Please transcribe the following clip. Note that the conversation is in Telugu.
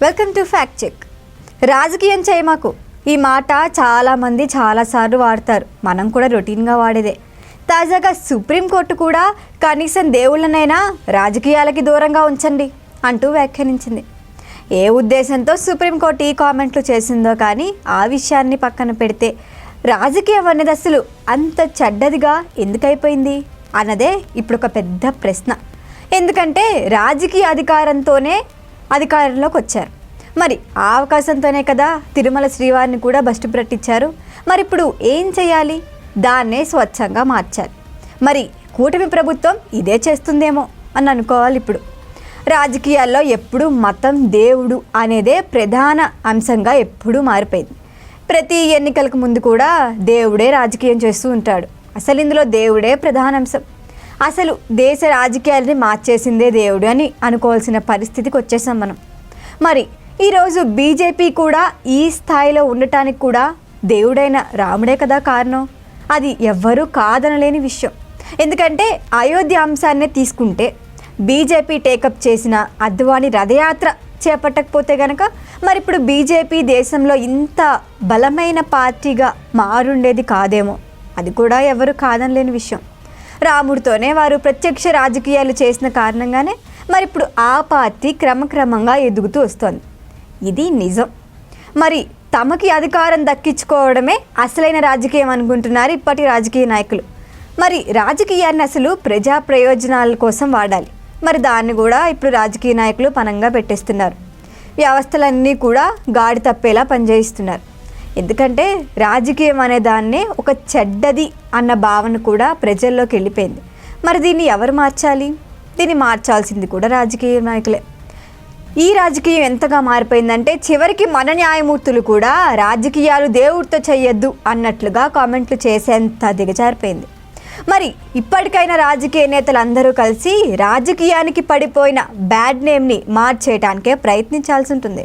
Welcome to fact check. రాజకీయం చేయమాకు ఈ మాట చాలామంది చాలాసార్లు వాడతారు. మనం కూడా రొటీన్గా వాడేదే. తాజాగా సుప్రీంకోర్టు కూడా కనీసం దేవుళ్ళనైనా రాజకీయాలకి దూరంగా ఉంచండి అంటూ వ్యాఖ్యానించింది. ఏ ఉద్దేశంతో సుప్రీంకోర్టు ఈ కామెంట్లు చేసిందో కానీ ఆ విషయాన్ని పక్కన పెడితే రాజకీయం అనేది అసలు అంత చెడ్డదిగా ఎందుకైపోయింది అన్నదే ఇప్పుడు ఒక పెద్ద ప్రశ్న. ఎందుకంటే రాజకీయ అధికారంతోనే అధికారంలోకి వచ్చారు. మరి ఆ అవకాశంతోనే కదా తిరుమల శ్రీవారిని కూడా బస్టు ప్రట్టించారు మరి ఇప్పుడు ఏం చేయాలి? దాన్నే స్వచ్ఛంగా మార్చాలి. మరి కూటమి ప్రభుత్వం ఇదే చేస్తుందేమో అని అనుకోవాలి ఇప్పుడు. రాజకీయాల్లో ఎప్పుడు మతం దేవుడు అనేదే ప్రధాన అంశంగా ఎప్పుడూ మారిపోయింది. ప్రతి ఎన్నికలకు ముందు కూడా దేవుడే రాజకీయం చేస్తూ ఉంటాడు. అసలు ఇందులో దేవుడే ప్రధాన అంశం. అసలు దేశ రాజకీయాలని మార్చేసిందే దేవుడు అని అనుకోవాల్సిన పరిస్థితికి వచ్చేసాం మనం. మరి ఈరోజు బీజేపీ కూడా ఈ స్థాయిలో ఉండటానికి కూడా దేవుడైన రాముడే కదా కారణం. అది ఎవ్వరూ కాదనలేని విషయం. ఎందుకంటే అయోధ్య అంశాన్నే తీసుకుంటే బీజేపీ టేకప్ చేసిన అద్వాని రథయాత్ర చేపట్టకపోతే గనక మరి ఇప్పుడు బీజేపీ దేశంలో ఇంత బలమైన పార్టీగా మారుండేది కాదేమో. అది కూడా ఎవరు కాదనలేని విషయం. రాముడితోనే వారు ప్రత్యక్ష రాజకీయాలు చేసిన కారణంగానే మరి ఇప్పుడు ఆ పార్టీ క్రమక్రమంగా ఎదుగుతూ వస్తోంది. ఇది నిజం. మరి తమకి అధికారం దక్కించుకోవడమే అసలైన రాజకీయం అనుకుంటున్నారు ఇప్పటి రాజకీయ నాయకులు. మరి రాజకీయాన్ని అసలు ప్రజా ప్రయోజనాల కోసం వాడాలి. మరి దాన్ని కూడా ఇప్పుడు రాజకీయ నాయకులు పనంగా పెట్టేస్తున్నారు. వ్యవస్థలన్నీ కూడా గాడి తప్పేలా పనిచేయిస్తున్నారు. ఎందుకంటే రాజకీయం అనే దాన్నే ఒక చెడ్డది అన్న భావన కూడా ప్రజల్లోకి వెళ్ళిపోయింది. మరి దీన్ని ఎవరు మార్చాలి? దీన్ని మార్చాల్సింది కూడా రాజకీయ నాయకులే. ఈ రాజకీయం ఎంతగా మారిపోయిందంటే చివరికి మన న్యాయమూర్తులు కూడా రాజకీయాలు దేవుడితో చేయొద్దు అన్నట్లుగా కామెంట్లు చేసేంత దిగజారిపోయింది. మరి ఇప్పటికైనా రాజకీయ నేతలు అందరూ కలిసి రాజకీయానికి పడిపోయిన బ్యాడ్ నేమ్ని మార్చేయటానికే ప్రయత్నించాల్సి ఉంటుంది.